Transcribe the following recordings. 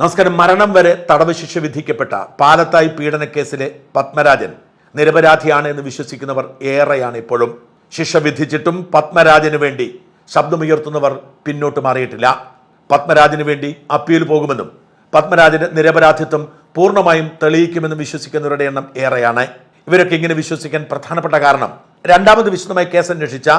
നമസ്കാരം. മരണം വരെ തടവ് ശിക്ഷ വിധിക്കപ്പെട്ട പാലത്തായി പീഡനക്കേസിലെ പത്മരാജൻ നിരപരാധിയാണ് എന്ന് വിശ്വസിക്കുന്നവർ ഏറെയാണ് ഇപ്പോഴും. ശിക്ഷ വിധിച്ചിട്ടും പത്മരാജന് വേണ്ടി ശബ്ദമുയർത്തുന്നവർ പിന്നോട്ട് മാറിയിട്ടില്ല. പത്മരാജന് വേണ്ടി അപ്പീൽ പോകുമെന്നും പത്മരാജന്റെ നിരപരാധിത്വം പൂർണമായും തെളിയിക്കുമെന്നും വിശ്വസിക്കുന്നവരുടെ എണ്ണം ഏറെയാണ്. ഇവരൊക്കെ ഇങ്ങനെ വിശ്വസിക്കാൻ പ്രധാനപ്പെട്ട കാരണം രണ്ടാമത് വിശദമായി കേസ് അന്വേഷിച്ച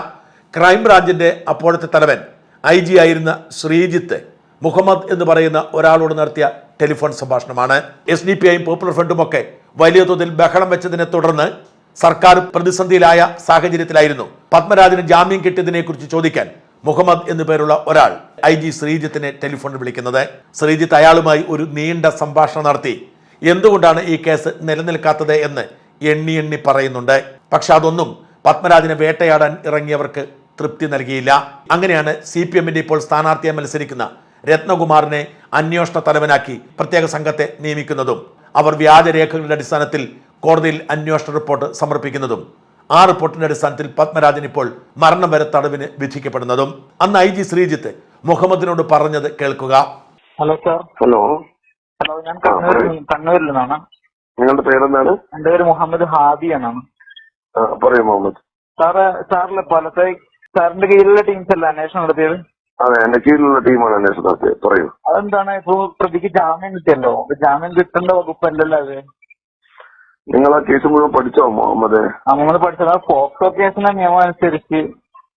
ക്രൈംബ്രാഞ്ചിന്റെ അപ്പോഴത്തെ തലവൻ ഐ ജി ആയിരുന്ന ശ്രീജിത്ത്. മുഹമ്മദ് എന്ന് പറയുന്ന ഒരാളോട് നടത്തിയ ടെലിഫോൺ സംഭാഷണമാണ്. എസ് ഡി പി ഐയും പോപ്പുലർ ഫ്രണ്ടും ഒക്കെ വലിയ തോതിൽ ബഹളം വെച്ചതിനെ തുടർന്ന് സർക്കാർ പ്രതിസന്ധിയിലായ സാഹചര്യത്തിലായിരുന്നു. പത്മരാജന് ജാമ്യം കിട്ടിയതിനെ കുറിച്ച് ചോദിക്കാൻ മുഹമ്മദ് എന്നു പേരുള്ള ഒരാൾ ഐ ജി ശ്രീജിത്തിനെ ടെലിഫോണിൽ വിളിക്കുന്നത്. ശ്രീജിത്ത് അയാളുമായി ഒരു നീണ്ട സംഭാഷണം നടത്തി. എന്തുകൊണ്ടാണ് ഈ കേസ് നിലനിൽക്കാത്തത് എന്ന് എണ്ണി എണ്ണി പറയുന്നുണ്ട്. പക്ഷെ അതൊന്നും പത്മരാജനെ വേട്ടയാടാൻ ഇറങ്ങിയവർക്ക് തൃപ്തി നൽകിയില്ല. അങ്ങനെയാണ് സി പി എമ്മിന്റെ ഇപ്പോൾ സ്ഥാനാർത്ഥിയെ മത്സരിക്കുന്ന രത്നകുമാറിനെ അന്വേഷണ തലവനാക്കി പ്രത്യേക സംഘത്തെ നിയമിക്കുന്നതും അവർ വ്യാജരേഖകളുടെ അടിസ്ഥാനത്തിൽ കോടതിയിൽ അന്വേഷണ റിപ്പോർട്ട് സമർപ്പിക്കുന്നതും ആ റിപ്പോർട്ടിന്റെ അടിസ്ഥാനത്തിൽ പത്മരാജൻ ഇപ്പോൾ മരണം വരെ തടവിന് വിധിക്കപ്പെടുന്നതും. അന്ന് ഐ ജി ശ്രീജിത്ത് മുഹമ്മദിനോട് പറഞ്ഞത് കേൾക്കുക. Hello sir. ഹലോ. ഹലോ ഞാൻ കണ്ണൂരിൽ കണ്ണൂരിൽ നിന്നാണ്. നിങ്ങളുടെ പേരെന്താണ്? എന്റെ പേര് മുഹമ്മദ് ഹാദി എന്നാണ്. പറയൂ മുഹമ്മദ്. സാറ് സാറിലെ പലത്തെ സാറിന്റെ കീഴിലുള്ള ടീംസ് അല്ല അന്വേഷണം നടത്തിയത്? അതെ എന്റെ കീഴിലുള്ള ടീമാണ് അന്വേഷണം നടത്തിയത് പറയൂ. അതെന്താണ്? ഇപ്പൊ പ്രതിക്ക് ജാമ്യം കിട്ടിയല്ലോ. ജാമ്യം കിട്ടേണ്ട വകുപ്പല്ലല്ലോ അത്? നിങ്ങൾ ആ കേസ് മുഴുവൻ പഠിച്ചോ മുഹമ്മദ്? നമ്മൾ പഠിച്ചത്. ആ പോക്സോ കേസിന്റെ നിയമം അനുസരിച്ച്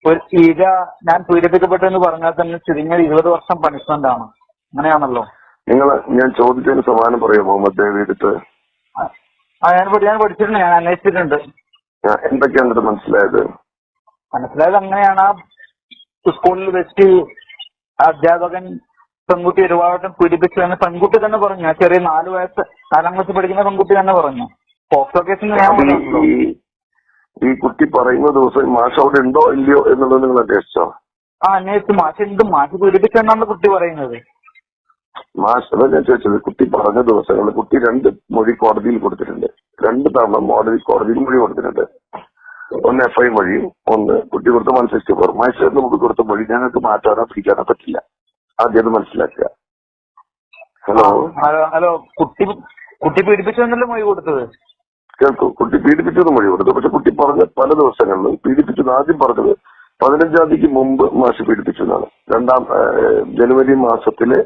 ഒരു ഇര ഞാൻ പീഡിപ്പിക്കപ്പെട്ടു എന്ന് പറഞ്ഞാൽ തന്നെ ചുരുങ്ങിയത് ഇരുപത് വർഷം പണിഷ്മെന്റ് ആണ്. അങ്ങനെയാണല്ലോ. നിങ്ങൾ ഞാൻ ചോദിച്ചതിന് സമാനം പറയൂ മുഹമ്മദ് ദേവിയെടുത്ത് ആ, ഞാൻ ഞാൻ പഠിച്ചിട്ടുണ്ട് ഞാൻ അന്വേഷിച്ചിട്ടുണ്ട്. എന്തൊക്കെയാണ് മനസ്സിലായത്? മനസ്സിലായത് അങ്ങനെയാണ്. സ്കൂളിൽ വെച്ച് അധ്യാപകൻ പെൺകുട്ടി ഒരുപാടും പീഡിപ്പിച്ചു എന്ന് പെൺകുട്ടി തന്നെ പറഞ്ഞു. ആ ചെറിയ നാല് വയസ്സ് നാലാം ക്ലാസ് പഠിക്കുന്ന പെൺകുട്ടി തന്നെ പറഞ്ഞു. പോക്സോ കേസിന് ഞാൻ ഈ കുട്ടി പറയുന്ന ദിവസം മാഷ് അവിടെ ഉണ്ടോ ഇല്ലയോ എന്നുള്ളത് നിങ്ങൾ അന്വേഷിച്ചോ? ആ അന്വേഷിച്ചു. മാഷ് എന്ത്? മാഷ് പീഡിപ്പിച്ചെന്നാണ് കുട്ടി പറയുന്നത്. മാഷ് അതാ ഞാൻ ചോദിച്ചത്. കുട്ടി പറഞ്ഞ ദിവസങ്ങളിൽ കുട്ടി രണ്ട് മൊഴി കോടതിയിൽ കൊടുത്തിട്ടുണ്ട്. രണ്ട് തവണ മോഡൽ കോടതിയിൽ മൊഴി കൊടുത്തിട്ടുണ്ട്. ഒന്ന് എഫ് ഐ മൊഴിയും ഒന്ന് കുട്ടി കൊടുത്ത വൺ സിക്സ്റ്റി ഫോർ മജിസ്ട്രേറ്റ് നമുക്ക് കൊടുത്ത വഴി ഞങ്ങൾക്ക് മാറ്റാനോ പിടിക്കാനോ പറ്റില്ല. ആദ്യം അത് മനസ്സിലാക്കുക. ഹലോ ഹലോ ഹലോ കുട്ടി കുട്ടി പീഡിപ്പിച്ചു എന്നല്ലേ മൊഴി കൊടുത്തത്? കേൾക്കൂ കുട്ടി പീഡിപ്പിച്ചെന്ന് മൊഴി കൊടുത്തു. പക്ഷെ കുട്ടി പറഞ്ഞ പല ദിവസങ്ങളിലും പീഡിപ്പിച്ചത് ആദ്യം പറഞ്ഞത് പതിനഞ്ചാം തീയതിക്ക് മുമ്പ് മാഷ് പീഡിപ്പിച്ചു എന്നാണ്. രണ്ടാം ജനുവരി മാസത്തിലെ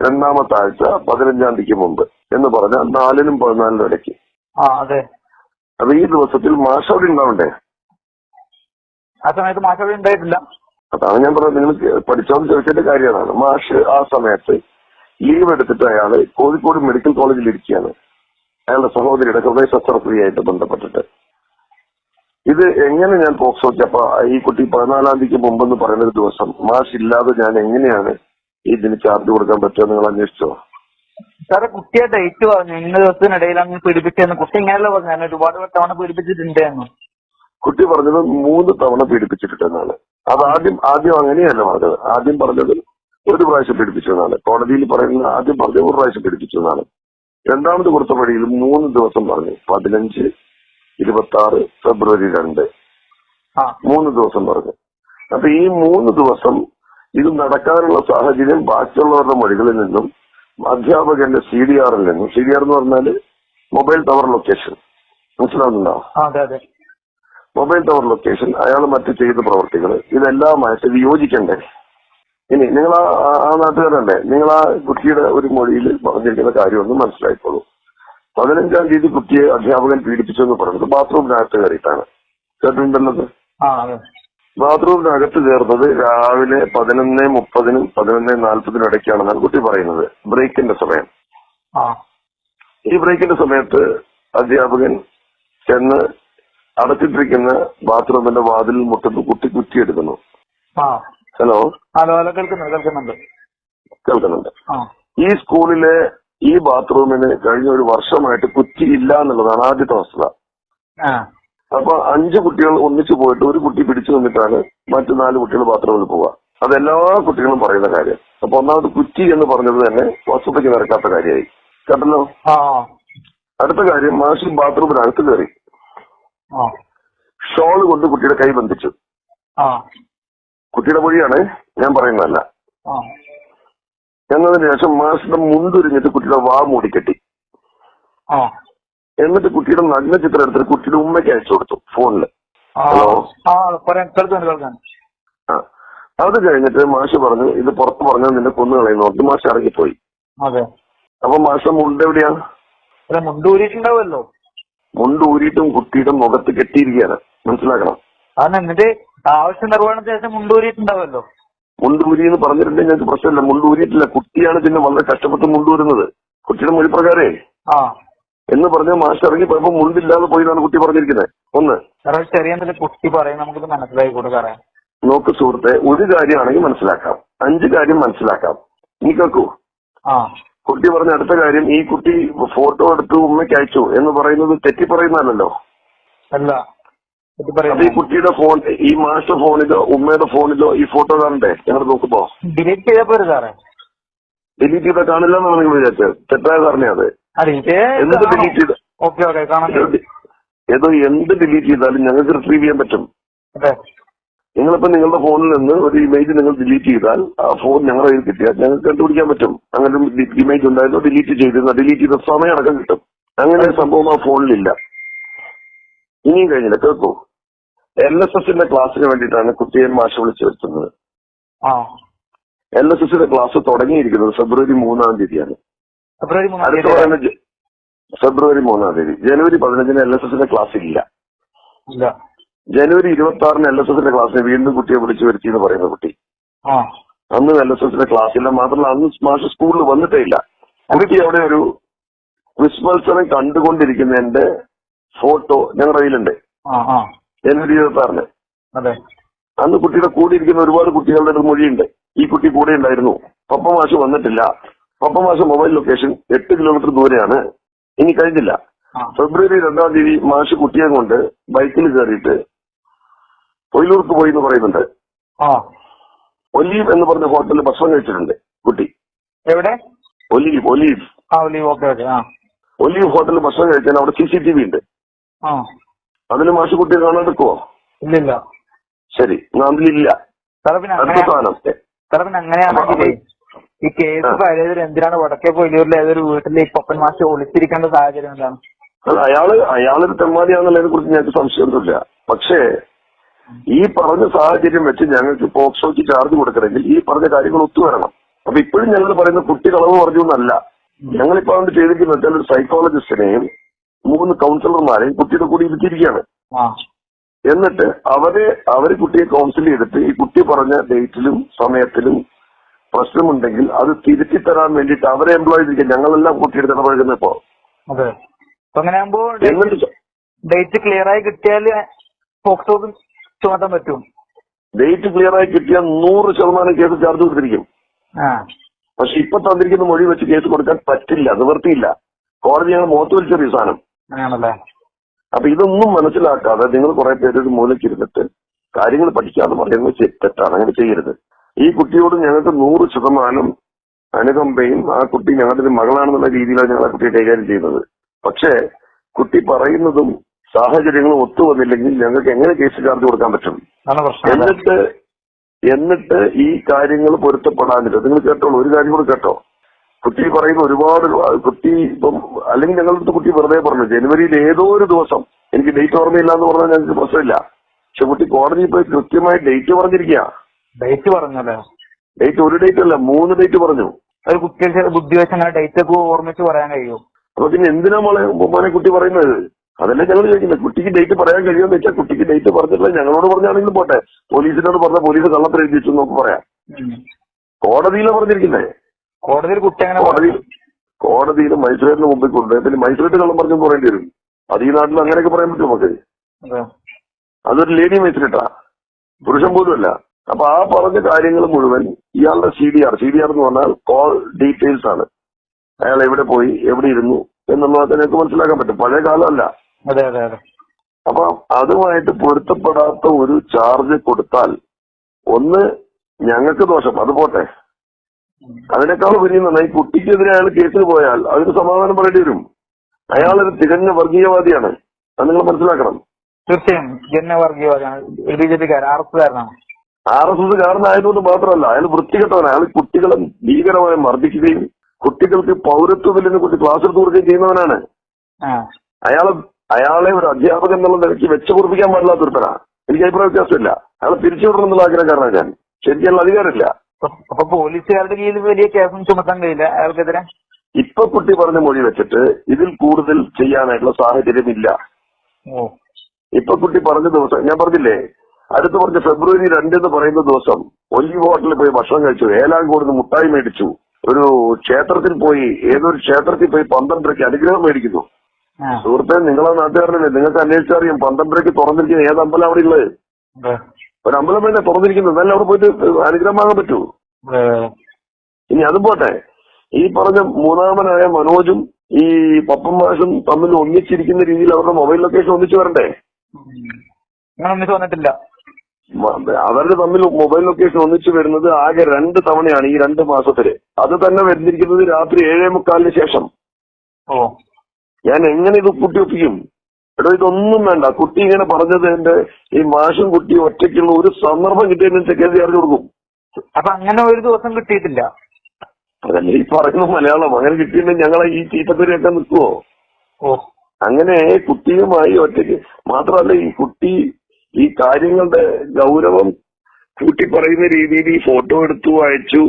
രണ്ടാമത്തെ ആഴ്ച പതിനഞ്ചാം തീയതിക്ക് മുമ്പ് എന്ന് പറഞ്ഞാൽ നാലിനും പതിനാലിനും ഇടയ്ക്ക്. അപ്പൊ ഈ ദിവസത്തിൽ മാഷ് അവിടെ ഉണ്ടാവണ്ടേ? ആ സമയത്ത് മാഷ് അവിടെ ഉണ്ടായിട്ടില്ല. അതാണ് ഞാൻ പറഞ്ഞത് നിങ്ങൾ പഠിച്ചോന്ന് ചോദിച്ചതിന്റെ കാര്യമാണ്. മാഷ് ആ സമയത്ത് ലീവ് എടുത്തിട്ട് അയാൾ കോഴിക്കോട് മെഡിക്കൽ കോളേജിൽ ഇരിക്കുകയാണ്. അയാളുടെ സഹോദരിയുടെ ഹൃദയ ശസ്ത്രക്രിയയായിട്ട് ബന്ധപ്പെട്ടിട്ട്. ഇത് എങ്ങനെ ഞാൻ പോക്സോക്ക് അപ്പൊ ഈ കുട്ടി പതിനാലാം തീയതിക്ക് മുമ്പെന്ന് പറയുന്ന ഒരു ദിവസം മാഷ് ഇല്ലാതെ ഞാൻ എങ്ങനെയാണ് ഇതിന് ചാർജ് കൊടുക്കാൻ പറ്റുക നിങ്ങൾ അന്വേഷിച്ചോ? സാറെ കുട്ടിയെ ഡേറ്റ് പറഞ്ഞു. ഇന്ന ദിവസത്തിനിടയിലാണ് ഞാൻ പീഡിപ്പിച്ചതെന്ന് കുട്ടി ഇങ്ങനെയല്ല പറഞ്ഞു ഞാൻ ഒരുപാട് തവണ പീഡിപ്പിച്ചിട്ടുണ്ട് എന്ന് കുട്ടി പറഞ്ഞത് മൂന്ന് തവണ പീഡിപ്പിച്ചിട്ടുണ്ടെന്നാണ് അത് ആദ്യം ആദ്യം അങ്ങനെയല്ല പറഞ്ഞത്. ആദ്യം പറഞ്ഞത് ഒരു പ്രാവശ്യം പീഡിപ്പിച്ചു എന്നാണ്. കോടതിയിൽ പറയുന്നത് ആദ്യം പറഞ്ഞത് ഒരു പ്രാവശ്യം പീഡിപ്പിച്ചു എന്നാണ്. രണ്ടാമത് കൊടുത്ത വഴിയിൽ മൂന്ന് ദിവസം പറഞ്ഞു. പതിനഞ്ച് ഇരുപത്തി ആറ് ഫെബ്രുവരി രണ്ട്. മൂന്ന് ദിവസം പറഞ്ഞു. അപ്പൊ ഈ മൂന്ന് ദിവസം ഇത് നടക്കാനുള്ള സാഹചര്യം ബാക്കിയുള്ളവരുടെ മൊഴികളിൽ നിന്നും അധ്യാപകന്റെ സി ഡി ആറിൽ നിന്നും സി ഡി ആർ എന്ന് പറഞ്ഞാൽ മൊബൈൽ ടവർ ലൊക്കേഷൻ. മനസ്സിലാവുന്നുണ്ടോ? മൊബൈൽ ടവർ ലൊക്കേഷൻ അയാൾ മറ്റു ചെയ്ത പ്രവർത്തികൾ ഇതെല്ലാമായിട്ട് വിയോജിക്കണ്ടേ? ഇനി നിങ്ങൾ ആ നാട്ടുകാരല്ലേ? നിങ്ങൾ ആ കുട്ടിയുടെ ഒരു മൊഴിയിൽ പറഞ്ഞിരിക്കുന്ന കാര്യമൊന്ന് മനസ്സിലായിക്കോളൂ. പതിനഞ്ചാം തീയതി കുട്ടിയെ അധ്യാപകൻ പീഡിപ്പിച്ചെന്ന് പറഞ്ഞത് ബാത്റൂമിനകത്ത് കയറിയിട്ടാണ്. കേട്ടിട്ടുണ്ടല്ലത് ബാത്റൂമിനകത്ത് ചേർന്നത് രാവിലെ പതിനൊന്ന് മുപ്പതിനും പതിനൊന്ന് നാൽപ്പതിനും ഇടയ്ക്കാണെന്നാണ് കുട്ടി പറയുന്നത്. ബ്രേക്കിന്റെ സമയം. ഈ ബ്രേക്കിന്റെ സമയത്ത് അധ്യാപകൻ ചെന്ന് അടച്ചിട്ടിരിക്കുന്ന ബാത്റൂമിന്റെ വാതിലിൽ മുട്ടുന്നു കുട്ടി കുറ്റിയെടുക്കുന്നു. ഹലോ? ഹലോ ഹലോ കേൾക്കുന്നുണ്ട് കേൾക്കുന്നുണ്ട്. കേൾക്കുന്നുണ്ട്. ഈ സ്കൂളിലെ ഈ ബാത്റൂമിന് കഴിഞ്ഞ ഒരു വർഷമായിട്ട് കുറ്റി ഇല്ല എന്നുള്ളതാണ് ആദ്യത്തെ വസ്തുത അപ്പൊ അഞ്ച് കുട്ടികൾ ഒന്നിച്ചു പോയിട്ട് ഒരു കുട്ടി പിടിച്ചു നിന്നിട്ടാണ് മറ്റു നാല് കുട്ടികൾ ബാത്റൂമിൽ പോവുക. അതെല്ലാ കുട്ടികളും പറയുന്ന കാര്യം. അപ്പൊ ഒന്നാമത് കുറ്റി എന്ന് പറഞ്ഞത് തന്നെ വസ്തുതയ്ക്ക് നിരക്കാത്ത കാര്യമായി. കേട്ടല്ലോ? അടുത്ത കാര്യം മാഷി ബാത്റൂമിനകത്ത് കയറി. ഷോൾ കൊണ്ട് കുട്ടിയുടെ കൈ ബന്ധിച്ചു. ആ. കുട്ടിയുടെ മൊഴിയാണ് ഞാൻ പറയുന്നതല്ല. എന്നതിന് ശേഷം മാഷിന്റെ മുന്തിരിഞ്ഞിട്ട് കുട്ടിയുടെ വാ മൂടിക്കെട്ടി. ആ. എന്നിട്ട് കുട്ടിയുടെ നഗ്ന ചിത്രം എടുത്തിട്ട് കുട്ടിയുടെ ഉമ്മയ്ക്ക് അയച്ചു കൊടുത്തു ഫോണിൽ. ഹലോ? അത് കഴിഞ്ഞിട്ട് മാഷ് പറഞ്ഞു ഇത് പുറത്ത് പറഞ്ഞാൽ നിന്നെ കൊന്നു കളയുന്നു മാഷ് ഇറങ്ങിപ്പോയി. അപ്പൊ മാഷ മുണ്ട് എവിടെയാ? മുണ്ടൂരിട്ടുണ്ടാവുമല്ലോ മുണ്ട് കുത്തിയിട്ടും മുഖത്ത് കെട്ടിയിരിക്കുകയാണ്. മനസ്സിലാക്കണം? അതാണ് എന്നിട്ട് ആവശ്യ നിർവഹണത്തിന് ശേഷം മുണ്ടൂരിയിട്ടുണ്ടാവുമല്ലോ മുണ്ടൂരി എന്ന് പറഞ്ഞിട്ടുണ്ടെങ്കിൽ ഞങ്ങൾക്ക് പ്രശ്നമില്ല. മുണ്ടൂരിയിട്ടില്ല കുട്ടിയാണ് പിന്നെ വളരെ കഷ്ടപ്പെട്ട് മുണ്ടൂരുന്നത് കുട്ടിയുടെ മൊഴി പ്രകാരേ ആ. എന്ന് പറഞ്ഞ മാഷ് ഇറങ്ങി പോയപ്പോ മുണ്ടില്ലാതെ പോയി എന്നാണ് കുട്ടി പറഞ്ഞിരിക്കുന്നത്. ഒന്ന്. സാറേ ചെറിയ എന്തെങ്കിലും കുട്ടി പറയും നമുക്ക് മനസ്സിലായി കൊടുക്കാറേ നോക്ക് സുഹൃത്തെ ഒരു കാര്യമാണെങ്കിൽ മനസ്സിലാക്കാം. അഞ്ച് കാര്യം മനസ്സിലാക്കാം. നീ കേൾക്കൂ. ആ. കുട്ടി പറഞ്ഞ അടുത്ത കാര്യം ഈ കുട്ടി ഫോട്ടോ എടുത്ത് ഉമ്മയ്ക്ക് അയച്ചു എന്ന് പറയുന്നത് തെറ്റി പറയുന്നതല്ലോ അല്ല അപ്പൊ ഈ കുട്ടിയുടെ ഫോൺ ഈ മാഷ ഫോണിലോ ഉമ്മയുടെ ഫോണിലോ ഈ ഫോട്ടോ കാണണ്ടേ? ഞങ്ങൾ നോക്കുമ്പോ. ഡിലീറ്റ് ചെയ്താൽ പോരെ സാറേ? ഡിലീറ്റ് ചെയ്താൽ കാണില്ല എന്നാണ് നിങ്ങൾ വിചാരിച്ചത്. തെറ്റായ സാറിനെ അത്. എന്ത് ഡിലീറ്റ് ചെയ്ത് ഏതോ എന്ത് ഡിലീറ്റ് ചെയ്താലും ഞങ്ങൾക്ക് റിട്രീവ് ചെയ്യാൻ പറ്റും. നിങ്ങളിപ്പോ നിങ്ങളുടെ ഫോണിൽ നിന്ന് ഒരു ഇമേജ് നിങ്ങൾ ഡിലീറ്റ് ചെയ്താൽ ആ ഫോൺ ഞങ്ങളുടെ കയ്യിൽ കിട്ടിയാൽ ഞങ്ങൾക്ക് കണ്ടുപിടിക്കാൻ പറ്റും. അങ്ങനെ ഒരു ഇമേജ് ഉണ്ടായിരുന്നോ ഡിലീറ്റ് ചെയ്തിരുന്ന. ഡിലീറ്റ് ചെയ്ത സമയം അടക്കം കിട്ടും. അങ്ങനെ ഒരു സംഭവം ആ ഫോണിലില്ല ഇനിയും കഴിഞ്ഞില്ല. കേൾക്കൂ. എൽ എസ് എസിന്റെ ക്ലാസ്സിന് വേണ്ടിയിട്ടാണ് കുട്ടിയെ മാഷ വിളിച്ചു വരുത്തുന്നത്. എൽ എസ് എസിന്റെ ക്ലാസ് തുടങ്ങിയിരിക്കുന്നത് ഫെബ്രുവരി മൂന്നാം തീയതിയാണ്. ഫെബ്രുവരി മൂന്നാം അടുത്ത തീയതി പറയുന്ന ഫെബ്രുവരി മൂന്നാം തീയതി. ജനുവരി പതിനഞ്ചിന് എൽ എസ് എസിന്റെ ക്ലാസ് ഇല്ല. ജനുവരി ഇരുപത്തി ആറിന് എൽ എസ് എസിന്റെ ക്ലാസ്സിന് വീണ്ടും കുട്ടിയെ വിളിച്ചു വരുത്തി എന്ന് പറയുന്ന കുട്ടി. അന്ന് എൽ എസ് എസിന്റെ ക്ലാസ് ഇല്ല മാത്രമല്ല അന്ന് മാഷ് സ്കൂളിൽ വന്നിട്ടേ ഇല്ല. കുട്ടി അവിടെ ഒരു ക്വിസ് മത്സരം കണ്ടുകൊണ്ടിരിക്കുന്നതിന്റെ ഫോട്ടോ ഞങ്ങളുടെ കയ്യിലുണ്ട്. ജനുവരി ഇരുപത്തി ആറിന് അന്ന് കുട്ടിയുടെ കൂടെ ഇരിക്കുന്ന ഒരുപാട് കുട്ടികളുടെ ഒരു മൊഴിയുണ്ട്. ഈ കുട്ടി കൂടെ ഉണ്ടായിരുന്നു. പപ്പ മാഷ് വന്നിട്ടില്ല. പപ്പ മാഷ് മൊബൈൽ ലൊക്കേഷൻ എട്ട് കിലോമീറ്റർ ദൂരെയാണ്. ഇനി കഴിഞ്ഞില്ല. ഫെബ്രുവരി രണ്ടാം തീയതി മാഷ് കുട്ടിയെ കൊണ്ട് ബൈക്കിൽ കയറിയിട്ട് കൊയിലൂർക്ക് പോയി എന്ന് പറയുന്നുണ്ട്. ആ. ഒലീവ് എന്ന് പറഞ്ഞ ഹോട്ടലിൽ ഭക്ഷണം കഴിച്ചിട്ടുണ്ട് കുട്ടി. എവിടെ? Olive Olive. ആ ഒലീവ്. ഓക്കെ ഓക്കെ ആ. ഒലീവ് ഹോട്ടലിൽ ഭക്ഷണം കഴിച്ചാൽ അവിടെ സി സി ടി വി ഉണ്ട്. ആ. അതിൽ മാഷ് കുട്ടിയെ കാണാതെക്കുവോ ഇല്ലില്ല. ശരി അതിലില്ല. അടുത്ത സാധനം. സാറേ പിന്നെ അങ്ങനെയാണെങ്കിലേ ഈ കേസ് ആ. എന്തിനാണ് വടക്കേ പൊയിലൂരിലെ ഏതൊരു വീട്ടിലെ ഈ പപ്പൻ മാഷ് ഒളിച്ചിരിക്കേണ്ട സാഹചര്യം എന്താണ്? അയാൾ അയാളൊരു തെമ്മാതിയാണെന്നുള്ളതിനെ കുറിച്ച് ഞങ്ങൾക്ക് സംശയമൊന്നുമില്ല. പക്ഷേ ഈ പറഞ്ഞ സാഹചര്യം വെച്ച് ഞങ്ങൾക്ക് പോക്സോയ്ക്ക് ചാർജ് കൊടുക്കണമെങ്കിൽ ഈ പറഞ്ഞ കാര്യങ്ങൾ ഒത്തുവരണം അപ്പൊ ഇപ്പോഴും ഞങ്ങൾ പറയുന്ന കുട്ടി കളവ് പറഞ്ഞു എന്നല്ല. ഞങ്ങളിപ്പോ അവിടെ ചെയ്തിരിക്കുന്ന വെച്ചാൽ ഒരു സൈക്കോളജിസ്റ്റിനെയും മൂന്ന് കൗൺസിലർമാരെയും കുട്ടിയുടെ കൂടി ഇരുത്തിയിരിക്കുകയാണ്. എന്നിട്ട് അവരെ അവർ കുട്ടിയെ കൗൺസിൽ ചെയ്തിട്ട് ഈ കുട്ടി പറഞ്ഞ ഡേറ്റിലും സമയത്തിലും പ്രശ്നമുണ്ടെങ്കിൽ അത് തിരുത്തി തരാൻ വേണ്ടിയിട്ട് അവരെ എംപ്ലോയ് ചെയ്തിരിക്കുക ഞങ്ങളെല്ലാം കുട്ടിയുടെ ഇടപഴകുന്ന ഇപ്പോ ഡേറ്റ് ക്ലിയർ ആയി കിട്ടിയാൽ ചുമത്താൻ പറ്റും. ഡേറ്റ് ക്ലിയർ ആയി കിട്ടിയാൽ നൂറ് ശതമാനം കേസ് ചാർജ് കൊടുത്തിരിക്കും. പക്ഷെ ഇപ്പൊ തന്നിരിക്കുന്ന മൊഴി വെച്ച് കേസ് കൊടുക്കാൻ പറ്റില്ല നിവർത്തിയില്ല. കോടതി ഞങ്ങൾ മുഖത്ത് വലിച്ചെറിയ സാധനം. അപ്പൊ ഇതൊന്നും മനസ്സിലാക്കാതെ നിങ്ങൾ കുറെ പേര് ഒരു മൂലക്കിരുന്നിട്ട് കാര്യങ്ങൾ പഠിക്കാതെ പറയുന്നത് തെറ്റാണ് അങ്ങനെ ചെയ്യരുത്. ഈ കുട്ടിയോട് ഞങ്ങൾക്ക് നൂറ് ശതമാനം അനുകമ്പയും ആ കുട്ടി ഞങ്ങളുടെ മകളാണെന്നുള്ള രീതിയിലാണ് ഞങ്ങൾ ആ കുട്ടിയെ കൈകാര്യം ചെയ്യുന്നത്. പക്ഷേ കുട്ടി പറയുന്നതും സാഹചര്യങ്ങളും ഒത്തുവന്നില്ലെങ്കിൽ ഞങ്ങൾക്ക് എങ്ങനെ കേസ് ചാർജ് കൊടുക്കാൻ പറ്റും? എന്നിട്ട് എന്നിട്ട് ഈ കാര്യങ്ങൾ പൊരുത്തപ്പെടാനില്ല നിങ്ങൾ കേട്ടോളൂ ഒരു കാര്യം കൂടെ കേട്ടോ. കുട്ടി പറയുന്ന ഒരുപാട് കുട്ടി ഇപ്പം അല്ലെങ്കിൽ ഞങ്ങളുടെ കുട്ടി വെറുതെ പറഞ്ഞു ജനുവരിയിൽ ഏതോ ഒരു ദിവസം എനിക്ക് ഡേറ്റ് ഓർമ്മയില്ല എന്ന് പറഞ്ഞാൽ ഞങ്ങൾക്ക് പ്രശ്നമില്ല. പക്ഷെ കുട്ടി കോടതിയിൽ പോയി കൃത്യമായി ഡേറ്റ് പറഞ്ഞിരിക്കുക ഡേറ്റ് പറഞ്ഞല്ലേ ഡേറ്റ് ഒരു ഡേറ്റ് അല്ല മൂന്ന് ഡേറ്റ് പറഞ്ഞു. ഒരു കുട്ടികൾ ചില ബുദ്ധി വെച്ച് അങ്ങനെ ഡേറ്റ് ഒക്കെ ഓർമ്മിച്ച് പറയാൻ കഴിയും. അപ്പൊ പിന്നെ എന്തിനാ മോളെ മോനെ കുട്ടി പറയുന്നത്? അതല്ലേ ഞങ്ങൾ ചോദിക്കുന്നത് കുട്ടിക്ക് ഡേറ്റ് പറയാൻ കഴിയുമെന്ന് വെച്ചാൽ കുട്ടിക്ക് ഡേറ്റ് പറഞ്ഞിട്ടില്ല ഞങ്ങളോട് പറഞ്ഞാണെങ്കിലും പോട്ടെ. പോലീസിനോട് പറഞ്ഞ പോലീസ് കള്ളത്തിൽ എഴുതിച്ചു നമുക്ക് പറയാം. കോടതിയിലാണ് പറഞ്ഞിരിക്കുന്നത് കോടതിയിൽ കുട്ടി അങ്ങനെ കോടതിയിൽ പറഞ്ഞു. കോടതിയിൽ മജിസ്ട്രേറ്റിന് മുമ്പിൽ കൊണ്ടുപോയി പിന്നെ മജിസ്ട്രേറ്റ് കള്ളം പറഞ്ഞു പറയേണ്ടി വരും. അത് ഈ നാട്ടിൽ അങ്ങനെയൊക്കെ പറയാൻ പറ്റും നമുക്ക്? അതെ. അതൊരു ലേഡി മജിസ്ട്രേറ്റാ പുരുഷൻ പോലുമല്ല അപ്പൊ ആ പറഞ്ഞ കാര്യങ്ങൾ മുഴുവൻ ഇയാളുടെ C D R C D R എന്ന് പറഞ്ഞാൽ കോൾ ഡീറ്റെയിൽസ് ആണ്. അയാൾ എവിടെ പോയി എവിടെ ഇരുന്നു എന്നുള്ളത് ഞങ്ങൾക്ക് മനസ്സിലാക്കാൻ പറ്റും. പഴയ കാലമല്ല. അതെ അതെ അതെ. അപ്പൊ അതുമായിട്ട് പൊരുത്തപ്പെടാത്ത ഒരു ചാർജ് കൊടുത്താൽ ഒന്ന് ഞങ്ങൾക്ക് ദോഷം അത് പോട്ടെ. അതിനേക്കാൾ വലിയ ഈ കുട്ടിക്കെതിരെ അയാൾ കേസിന് പോയാൽ അതിന് സമാധാനം പറയേണ്ടി വരും. അയാളൊരു തികഞ്ഞ വർഗീയവാദിയാണ്. അത് നിങ്ങൾ മനസ്സിലാക്കണം. തീർച്ചയായും വർഗീയവാദിയാണ്. ബി ജെ പിക്കാരൻ ആർ എസ് കാരനാണ് ആർ എസ് എസ് ആയതുകൊണ്ട് മാത്രമല്ല അയാൾ വൃത്തികെട്ടവനാണ്. അയാൾ കുട്ടികളെ ഭീകരമായി മർദ്ദിക്കുകയും കുട്ടികൾക്ക് പൗരത്വത്തിൽ നിന്ന് കുട്ടി ക്ലാസ് എടുത്തു കൊടുക്കുകയും ചെയ്യുന്നവനാണ്. അയാളെ അയാളെ ഒരു അധ്യാപകൻ എന്നുള്ള നിലയ്ക്ക് വെച്ച് പൊറപ്പിക്കാൻ പാടില്ലാത്ത ഒരുത്തനാ എനിക്ക് അഭിപ്രായ വ്യത്യാസമില്ല. അയാളെ പിരിച്ചുവിടണം എന്നുള്ള ആഗ്രഹക്കാരനാണ് ഞാൻ. ശരിക്കുള്ള അധികാരമില്ല. അപ്പൊ- പോലീസുകാരുടെ കീഴിൽ വലിയ കേസും ചുമത്താൻ കഴിയില്ല അയാൾക്കെതിരെ? ഇപ്പൊ കുട്ടി പറഞ്ഞ മൊഴി വെച്ചിട്ട് ഇതിൽ കൂടുതൽ ചെയ്യാനായിട്ടുള്ള സാഹചര്യം ഇല്ല ഇപ്പൊ കുട്ടി പറഞ്ഞ ദിവസം ഞാൻ പറഞ്ഞില്ലേ? അടുത്ത പറഞ്ഞ ഫെബ്രുവരി രണ്ടെന്ന് പറയുന്ന ദിവസം ഒലിവ് ഹോട്ടലിൽ പോയി ഭക്ഷണം കഴിച്ചു. ഏലാം നിന്ന് മുട്ടായി മേടിച്ചു. ഒരു ക്ഷേത്രത്തിൽ പോയി ഏതൊരു ക്ഷേത്രത്തിൽ പോയി പന്ത്രണ്ടരയ്ക്ക് അനുഗ്രഹം മേടിക്കുന്നു. സുഹൃത്തെ നിങ്ങളെ നാട്ടുകാരനല്ലേ നിങ്ങൾക്ക് അന്വേഷിച്ചറിയാം. പന്ത്രണ്ടരയ്ക്ക് തുറന്നിരിക്കുന്ന ഏത് അമ്പലം അവിടെ ഉള്ളത്. ഒരു അമ്പലം തന്നെ തുറന്നിരിക്കുന്നത്. എന്നാലും അവിടെ പോയിട്ട് അനുഗ്രഹം വാങ്ങാൻ പറ്റൂ. ഇനി അതും പോട്ടെ. ഈ പറഞ്ഞ മൂന്നാമനായ മനോജും ഈ പപ്പൻ മാഷും തമ്മിൽ ഒന്നിച്ചിരിക്കുന്ന രീതിയിൽ അവരുടെ മൊബൈൽ ലൊക്കേഷൻ ഒന്നിച്ചു വരണ്ടേ? വന്നിട്ടില്ല. അവരുടെ തമ്മിൽ മൊബൈൽ ലൊക്കേഷൻ ഒന്നിച്ചു വരുന്നത് ആകെ രണ്ട് തവണയാണ് ഈ രണ്ട് മാസത്തിൽ. അത് തന്നെ വരുന്നിരിക്കുന്നത് രാത്രി ഏഴേ മുക്കാലിന് ശേഷം. ഓ. ഞാൻ എങ്ങനെ ഇത് കുട്ടി ഒപ്പിക്കും എടോ ഇതൊന്നും വേണ്ട. കുട്ടി ഇങ്ങനെ പറഞ്ഞത് എന്റെ ഈ മാഷും കുട്ടി ഒറ്റയ്ക്കുള്ള ഒരു സന്ദർഭം കിട്ടിയതിന് സെക്രട്ടറി അറിഞ്ഞു കൊടുക്കും. അപ്പൊ അങ്ങനെ ഒരു ദിവസം കിട്ടിയിട്ടില്ല. അതല്ലേ ഈ പറയുന്ന മലയാളം അങ്ങനെ കിട്ടിയിട്ടുണ്ടെങ്കിൽ ഞങ്ങളെ ഈ ചീത്തപ്പേരൊക്കെ നിൽക്കുവോ? ഓ. അങ്ങനെ കുട്ടിയുമായി ഒറ്റയ്ക്ക് മാത്രമല്ല ഈ കുട്ടി ഈ കാര്യങ്ങളുടെ ഗൗരവം കൂട്ടി പറയുന്ന രീതിയിൽ ഈ ഫോട്ടോ എടുത്തു അയച്ചു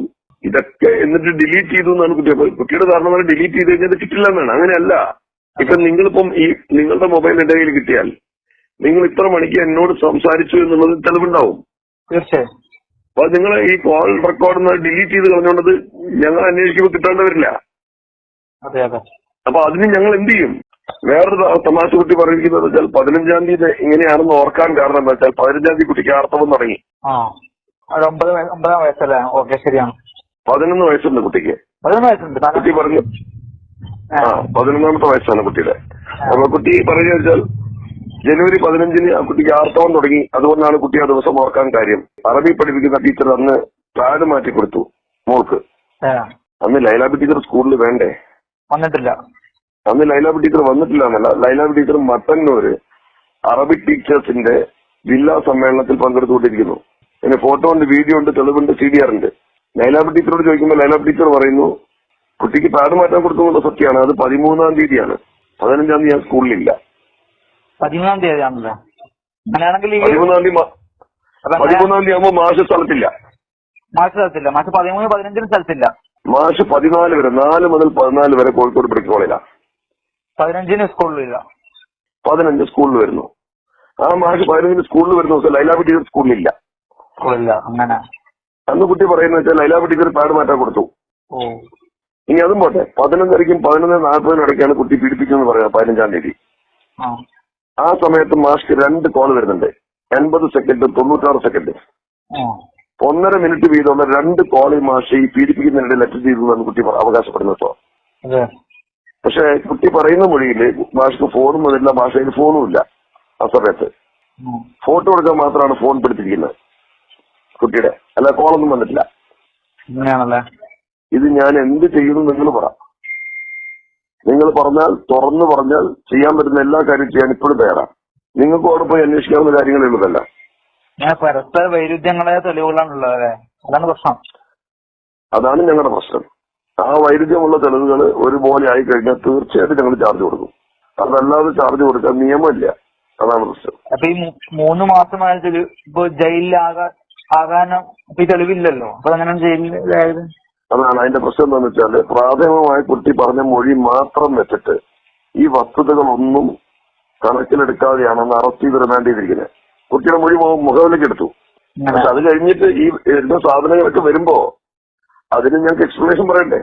ഇതൊക്കെ എന്നിട്ട് ഡിലീറ്റ് ചെയ്തു എന്നാണ് കുട്ടി കുട്ടിയുടെ ധാരണ ഡിലീറ്റ് ചെയ്ത് കഴിഞ്ഞാൽ കിട്ടില്ല എന്നാണ് അങ്ങനെയല്ല. ഇപ്പൊ നിങ്ങളിപ്പം ഈ നിങ്ങളുടെ മൊബൈൽ എന്റെ കയ്യിൽ കിട്ടിയാൽ നിങ്ങൾ ഇത്ര മണിക്ക് എന്നോട് സംസാരിച്ചു എന്നുള്ളത് തെളിവുണ്ടാവും. തീർച്ചയായും. അപ്പൊ നിങ്ങൾ ഈ കോൾ റെക്കോർഡ് ഡിലീറ്റ് ചെയ്ത് കളഞ്ഞുകൊണ്ടത് ഞങ്ങൾ അന്വേഷിക്കുമ്പോൾ കിട്ടേണ്ടി വരില്ല. അതെ അതെ. അപ്പൊ അതിന് ഞങ്ങൾ എന്ത് ചെയ്യും? വേറൊരു തമാശ കുട്ടി പറഞ്ഞിരിക്കുന്നത് വെച്ചാൽ പതിനഞ്ചാം തീയതി ഇങ്ങനെയാണെന്ന് ഓർക്കാൻ കാരണം എന്താ വെച്ചാൽ പതിനഞ്ചാം തീയതി കുട്ടിക്ക് ആർത്തവം തുടങ്ങി. ഒമ്പത് വയ- ഒമ്പതാം വയസ്സല്ലേ? ഓക്കെ ശരിയാണ്. പതിനൊന്ന് വയസ്സുണ്ട് കുട്ടിക്ക്. പതിനൊന്ന് വയസ്സുണ്ട്. കുട്ടി പറഞ്ഞു ആ. പതിനൊന്നാമത്തെ വയസ്സാണ് കുട്ടിയുടെ. അപ്പൊ കുട്ടി പറഞ്ഞു വെച്ചാൽ ജനുവരി പതിനഞ്ചിന് ആ കുട്ടിക്ക് ആർത്തവം തുടങ്ങി. അതുകൊണ്ടാണ് കുട്ടി ആ ദിവസം ഓർക്കാൻ കാര്യം. അറബി പഠിപ്പിക്കുന്ന ടീച്ചർ അന്ന് പാഡ് മാറ്റി കൊടുത്തു മോൾക്ക്. അന്ന് ലൈലാബി ടീച്ചർ സ്കൂളിൽ വേണ്ടേ? വന്നിട്ടില്ല. അന്ന് ലൈലാബി ടീച്ചർ വന്നിട്ടില്ല എന്നല്ല. ലൈലാബി ടീച്ചർ മട്ടന്നൂര് അറബി ടീച്ചേഴ്സിന്റെ ജില്ലാ സമ്മേളനത്തിൽ പങ്കെടുത്തുകൊണ്ടിരിക്കുന്നു. പിന്നെ ഫോട്ടോ ഉണ്ട് വീഡിയോ ഉണ്ട് തെളിവുണ്ട് സി ഡി ആർ ഉണ്ട്. ലൈലാബി ടീച്ചറോട് ചോദിക്കുമ്പോൾ ലൈലാബി ടീച്ചർ പറയുന്നു കുട്ടിക്ക് പാട് മാറ്റാൻ കൊടുത്തുകൊണ്ട് സത്യമാണ്. അത് പതിമൂന്നാം തീയതിയാണ്. പതിനഞ്ചാം തീയതി ഞാൻ സ്കൂളിലില്ല. പതിമൂന്നാം തീയതി ആണല്ലേ അങ്ങനെയാണെങ്കിൽ പതിമൂന്നാം തീയതി പതിമൂന്നാം തീയതി ആകുമ്പോൾ മാഷ് സ്ഥലത്തില്ല. മാഷ സ്ഥലത്തില്ല. മാഷ പതിമൂന്ന് പതിനഞ്ചിന് സ്ഥലത്തില്ല. മാഷ് പതിനാല് വരെ നാല് മുതൽ പതിനാല് വരെ കോഴിക്കോട് മെഡിക്കൽ കോളേജിലാണ് പതിനഞ്ചിന് സ്കൂളിലില്ല. പതിനഞ്ച് സ്കൂളിൽ വരുന്നു. ആ മാഷ് പതിനഞ്ചിന് സ്കൂളിൽ വരുന്ന ദിവസം ലൈലാബി ടീച്ചർ സ്കൂളിലില്ല. സ്കൂളില്ല. അങ്ങനെ. അന്ന് കുട്ടി പറയുന്ന വെച്ചാൽ ലൈലാബി ടീച്ചർ പാഡ് മാറ്റാൻ കൊടുത്തു. ഇനി അതും പോട്ടെ. പതിനൊന്നരയ്ക്കും പതിനൊന്ന് നാൽപ്പതിനും ഇടയ്ക്കാണ് കുട്ടി പീഡിപ്പിക്കുന്നത് പറയുന്നത് പതിനഞ്ചാം തീയതി. ആ. സമയത്ത് മാസ്ക് രണ്ട് കോൾ വരുന്നുണ്ട്. എൺപത് സെക്കൻഡ് തൊണ്ണൂറ്റാറ് സെക്കൻഡ്. ഒന്നര മിനിറ്റ് വീതമുള്ള രണ്ട് ഈ മാഷ് ഈ പീഡിപ്പിക്കുന്നതിനിടെ ലെറ്റർ ചെയ്തു എന്നാണ് കുട്ടി. കേട്ടോ പക്ഷെ കുട്ടി പറയുന്ന മൊഴിയിൽ മാഷ്ക്ക് ഫോണും വന്നില്ല മാഷയിൽ ഫോണും ഇല്ല ആ സമയത്ത്. ഫോട്ടോ എടുക്കാൻ മാത്രമാണ് ഫോൺ പിടിച്ചിരിക്കുന്നത് കുട്ടിയുടെ. അല്ല കോളൊന്നും വന്നിട്ടില്ല. ഇത് ഞാൻ എന്ത് ചെയ്യുന്നു നിങ്ങൾ പറ. നിങ്ങൾ പറഞ്ഞാൽ തുറന്നു പറഞ്ഞാൽ ചെയ്യാൻ പറ്റുന്ന എല്ലാ കാര്യവും ചെയ്യാൻ ഇപ്പോഴും തയ്യാറാണ് നിങ്ങൾക്ക് അവിടെ പോയി അന്വേഷിക്കാവുന്ന കാര്യങ്ങളേ ഉള്ളതല്ല. ഞാൻ പരസ്പര വൈരുദ്ധ്യങ്ങളെ തെളിവുകളാണുള്ളത്. അതാണ് പ്രശ്നം. അതാണ് ഞങ്ങളുടെ പ്രശ്നം. ആ വൈരുദ്ധ്യമുള്ള തെളിവുകൾ ഒരുപോലെ ആയി കഴിഞ്ഞാൽ തീർച്ചയായിട്ടും ഞങ്ങൾ ചാർജ് കൊടുക്കും. അതല്ലാതെ ചാർജ് കൊടുക്കാൻ നിയമമില്ല. അതാണ് പ്രശ്നം. അപ്പൊ ഈ മൂന്ന് മാസമായിട്ട് ഇപ്പൊ ജയിലിലാകാൻ ഈ തെളിവില്ലല്ലോ. അപ്പൊ അങ്ങനെ ജയിലിലായത്? അതാണ് അതിന്റെ പ്രശ്നം എന്താണെന്ന് വെച്ചാൽ പ്രാഥമികമായി കുട്ടി പറഞ്ഞ മൊഴി മാത്രം വെച്ചിട്ട് ഈ വസ്തുതകളൊന്നും കണക്കിലെടുക്കാതെയാണ് അന്ന് അറസ്റ്റ് ചെയ്ത് റിമാൻഡ് ചെയ്തിരിക്കുന്നത് കുട്ടിയുടെ മൊഴി മുഖവിലേക്ക് എടുത്തു. പക്ഷെ അത് കഴിഞ്ഞിട്ട് ഈ വരുന്ന സാധനങ്ങളൊക്കെ വരുമ്പോ അതിന് ഞങ്ങൾക്ക് എക്സ്പ്ലനേഷൻ പറയണ്ടേ?